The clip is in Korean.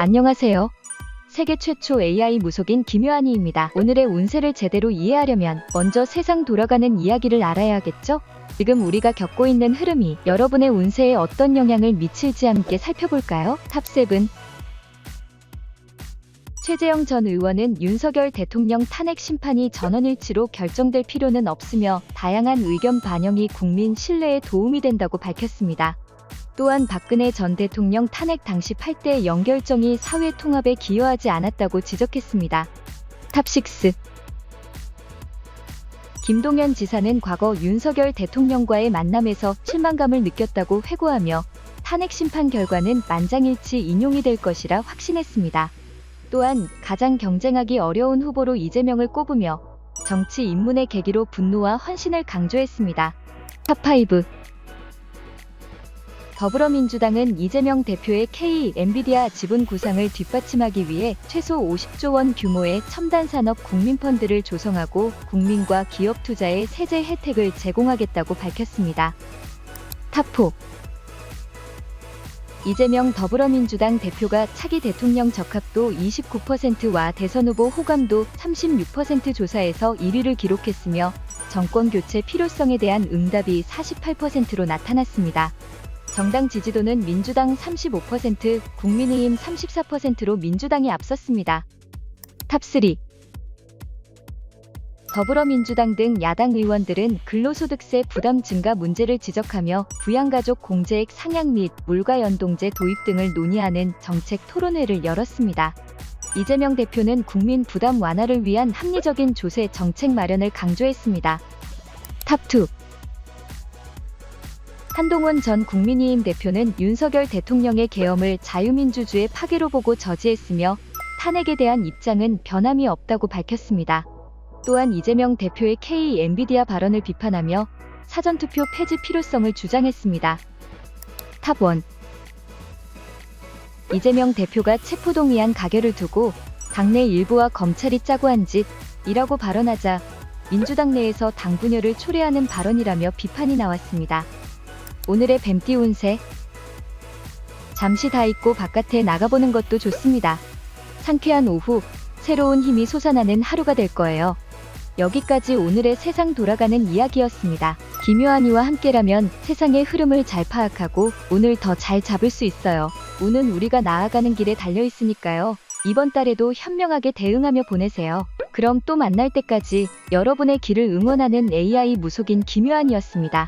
안녕하세요. 세계 최초 AI 무속인 김효안이입니다. 오늘의 운세를 제대로 이해하려면 먼저 세상 돌아가는 이야기를 알아야겠죠? 지금 우리가 겪고 있는 흐름이 여러분의 운세에 어떤 영향을 미칠지 함께 살펴볼까요? 탑7 최재형 전 의원은 윤석열 대통령 탄핵 심판이 전원일치로 결정될 필요는 없으며 다양한 의견 반영이 국민 신뢰에 도움이 된다고 밝혔습니다. 또한 박근혜 전 대통령 탄핵 당시 8대 영결정이 사회 통합에 기여하지 않았다고 지적했습니다. 탑6 김동연 지사는 과거 윤석열 대통령과의 만남에서 실망감을 느꼈다고 회고하며 탄핵 심판 결과는 만장일치 인용이 될 것이라 확신했습니다. 또한 가장 경쟁하기 어려운 후보로 이재명을 꼽으며 정치 입문의 계기로 분노와 헌신을 강조했습니다. 탑5 더불어민주당은 이재명 대표의 K 엔비디아 지분 구상을 뒷받침하기 위해 최소 50조 원 규모의 첨단 산업 국민펀드를 조성하고 국민과 기업 투자에 세제 혜택을 제공하겠다고 밝혔습니다. 탑4 이재명 더불어민주당 대표가 차기 대통령 적합도 29%와 대선 후보 호감도 36% 조사에서 1위를 기록했으며 정권 교체 필요성에 대한 응답이 48%로 나타났습니다. 정당 지지도는 민주당 35%, 국민의힘 34%로 민주당이 앞섰습니다. 탑3 더불어민주당 등 야당 의원들은 근로소득세 부담 증가 문제를 지적하며 부양가족 공제액 상향 및 물가 연동제 도입 등을 논의하는 정책 토론회를 열었습니다. 이재명 대표는 국민 부담 완화를 위한 합리적인 조세 정책 마련을 강조했습니다. 탑2 한동훈 전 국민의힘 대표는 윤석열 대통령의 계엄을 자유민주주의 파괴로 보고 저지했으며 탄핵에 대한 입장은 변함이 없다고 밝혔습니다. 또한 이재명 대표의 K 엔비디아 발언을 비판하며 사전투표 폐지 필요성을 주장했습니다. 탑1 이재명 대표가 체포동의안 가결을 두고 당내 일부와 검찰이 짜고 한 짓이라고 발언하자 민주당 내에서 당 분열을 초래하는 발언이라며 비판이 나왔습니다. 오늘의 뱀띠 운세 잠시 다 잊고 바깥에 나가보는 것도 좋습니다. 상쾌한 오후 새로운 힘이 솟아나는 하루가 될 거예요. 여기까지 오늘의 세상 돌아가는 이야기였습니다. 김효한이와 함께라면 세상의 흐름을 잘 파악하고 오늘 더 잘 잡을 수 있어요. 운은 우리가 나아가는 길에 달려 있으니까요. 이번 달에도 현명하게 대응하며 보내세요. 그럼 또 만날 때까지 여러분의 길을 응원하는 AI 무속인 김효한이었습니다.